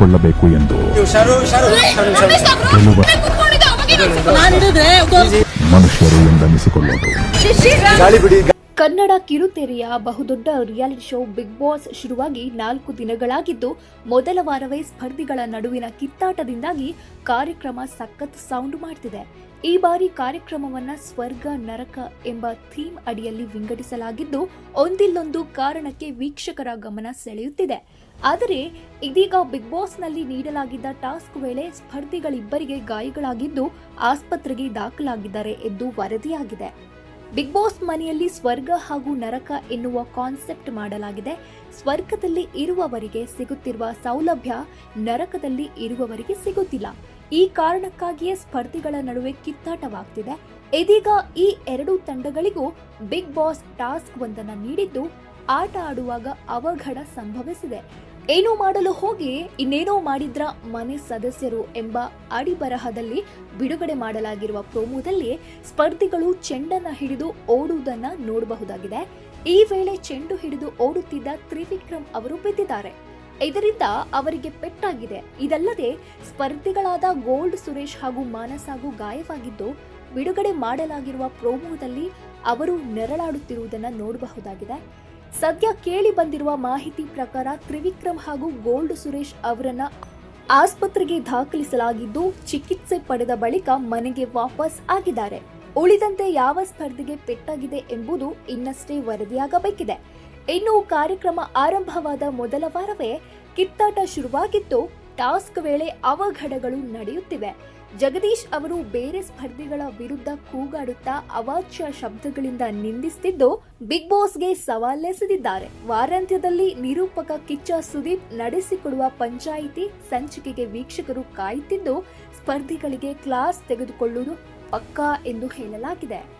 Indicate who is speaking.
Speaker 1: ನಡೆಸಿಕೊಳ್ಳಬೇಕು ಎಂದು. ಮನುಷ್ಯರು ಎಂದನಿಸಿಕೊಳ್ಳುವುದು
Speaker 2: ಗಾಳಿ ಬಿಡಿ.
Speaker 3: ಕನ್ನಡ ಕಿರುತೆರೆಯ ಬಹುದೊಡ್ಡ ರಿಯಾಲಿಟಿ ಶೋ ಬಿಗ್ ಬಾಸ್ ಶುರುವಾಗಿ ನಾಲ್ಕು ದಿನಗಳಾಗಿದ್ದು ಮೊದಲ ವಾರವೇ ಸ್ಪರ್ಧಿಗಳ ನಡುವಿನ ಕಿತ್ತಾಟದಿಂದಾಗಿ ಕಾರ್ಯಕ್ರಮ ಸಖತ್ ಸೌಂಡ್ ಮಾಡ್ತಿದೆ. ಈ ಬಾರಿ ಕಾರ್ಯಕ್ರಮವನ್ನ ಸ್ವರ್ಗ ನರಕ ಎಂಬ ಥೀಮ್ ಅಡಿಯಲ್ಲಿ ವಿಂಗಡಿಸಲಾಗಿದ್ದು ಒಂದಿಲ್ಲೊಂದು ಕಾರಣಕ್ಕೆ ವೀಕ್ಷಕರ ಗಮನ ಸೆಳೆಯುತ್ತಿದೆ. ಆದರೆ ಇದೀಗ ಬಿಗ್ ಬಾಸ್ನಲ್ಲಿ ನೀಡಲಾಗಿದ್ದ ಟಾಸ್ಕ್ ವೇಳೆ ಸ್ಪರ್ಧಿಗಳಿಬ್ಬರಿಗೆ ಗಾಯಗಳಾಗಿದ್ದು ಆಸ್ಪತ್ರೆಗೆ ದಾಖಲಾಗಿದ್ದಾರೆ ಎಂದು ವರದಿಯಾಗಿದೆ. ಬಿಗ್ ಬಾಸ್ ಮನೆಯಲ್ಲಿ ಸ್ವರ್ಗ ಹಾಗೂ ನರಕ ಎನ್ನುವ ಕಾನ್ಸೆಪ್ಟ್ ಮಾಡಲಾಗಿದೆ. ಸ್ವರ್ಗದಲ್ಲಿ ಇರುವವರಿಗೆ ಸಿಗುತ್ತಿರುವ ಸೌಲಭ್ಯ ನರಕದಲ್ಲಿ ಇರುವವರಿಗೆ ಸಿಗುತ್ತಿಲ್ಲ. ಈ ಕಾರಣಕ್ಕಾಗಿಯೇ ಸ್ಪರ್ಧಿಗಳ ನಡುವೆ ಕಿತ್ತಾಟವಾಗ್ತಿದೆ. ಇದೀಗ ಈ ಎರಡೂ ತಂಡಗಳಿಗೂ ಬಿಗ್ ಬಾಸ್ ಟಾಸ್ಕ್ ಒಂದನ್ನು ನೀಡಿದ್ದು, ಆಟ ಆಡುವಾಗ ಅವಘಡ ಸಂಭವಿಸಿದೆ. ಏನೋ ಮಾಡಲು ಹೋಗಿ ಇನ್ನೇನೋ ಮಾಡಿದ್ರ ಮನೆ ಸದಸ್ಯರು ಎಂಬ ಅಡಿಬರಹದಲ್ಲಿ ಬಿಡುಗಡೆ ಮಾಡಲಾಗಿರುವ ಪ್ರೋಮೋದಲ್ಲಿ ಸ್ಪರ್ಧಿಗಳು ಚೆಂಡನ್ನ ಹಿಡಿದು ಓಡುವುದನ್ನ ನೋಡಬಹುದಾಗಿದೆ. ಈ ವೇಳೆ ಚೆಂಡು ಹಿಡಿದು ಓಡುತ್ತಿದ್ದ ತ್ರಿವಿಕ್ರಮ್ ಅವರು ಬಿದ್ದಿದ್ದಾರೆ. ಇದರಿಂದ ಅವರಿಗೆ ಪೆಟ್ಟಾಗಿದೆ. ಇದಲ್ಲದೆ ಸ್ಪರ್ಧಿಗಳಾದ ಗೋಲ್ಡ್, ಸುರೇಶ್ ಹಾಗೂ ಮಾನಸ್ ಹಾಗೂ ಗಾಯವಾಗಿದ್ದು ಬಿಡುಗಡೆ ಮಾಡಲಾಗಿರುವ ಪ್ರೋಮೋದಲ್ಲಿ ಅವರು ನೆರಳಾಡುತ್ತಿರುವುದನ್ನು ನೋಡಬಹುದಾಗಿದೆ. ಸದ್ಯ ಕೇಳಿ ಬಂದಿರುವ ಮಾಹಿತಿ ಪ್ರಕಾರ ತ್ರಿವಿಕ್ರಮ್ ಹಾಗೂ ಗೋಲ್ಡ್ ಸುರೇಶ್ ಅವರನ್ನ ಆಸ್ಪತ್ರೆಗೆ ದಾಖಲಿಸಲಾಗಿದ್ದು ಚಿಕಿತ್ಸೆ ಪಡೆದ ಬಳಿಕ ಮನೆಗೆ ವಾಪಸ್ ಆಗಿದ್ದಾರೆ. ಉಳಿದಂತೆ ಯಾವ ಸ್ಪರ್ಧೆಗೆ ಪೆಟ್ಟಾಗಿದೆ ಎಂಬುದು ಇನ್ನಷ್ಟೇ ವರದಿಯಾಗಬೇಕಿದೆ. ಇನ್ನು ಕಾರ್ಯಕ್ರಮ ಆರಂಭವಾದ ಮೊದಲ ವಾರವೇ ಕಿತ್ತಾಟ ಶುರುವಾಗಿದ್ದು ಟಾಸ್ಕ್ ವೇಳೆ ಅವಘಡಗಳು ನಡೆಯುತ್ತಿವೆ. ಜಗದೀಶ್ ಅವರು ಬೇರೆ ಸ್ಪರ್ಧಿಗಳ ವಿರುದ್ಧ ಕೂಗಾಡುತ್ತಾ ಅವಾಚ್ಯ ಶಬ್ದಗಳಿಂದ ನಿಂದಿಸುತ್ತಿದ್ದು ಬಿಗ್ ಬಾಸ್ಗೆ ಸವಾಲೆಸೆದಿದ್ದಾರೆ ವಾರಾಂತ್ಯದಲ್ಲಿ ನಿರೂಪಕ ಕಿಚ್ಚ ಸುದೀಪ್ ನಡೆಸಿಕೊಡುವ ಪಂಚಾಯಿತಿ ಸಂಚಿಕೆಗೆ ವೀಕ್ಷಕರು ಕಾಯುತ್ತಿದ್ದು, ಸ್ಪರ್ಧಿಗಳಿಗೆ ಕ್ಲಾಸ್ ತೆಗೆದುಕೊಳ್ಳುವುದು ಪಕ್ಕಾ ಎಂದು ಹೇಳಲಾಗಿದೆ.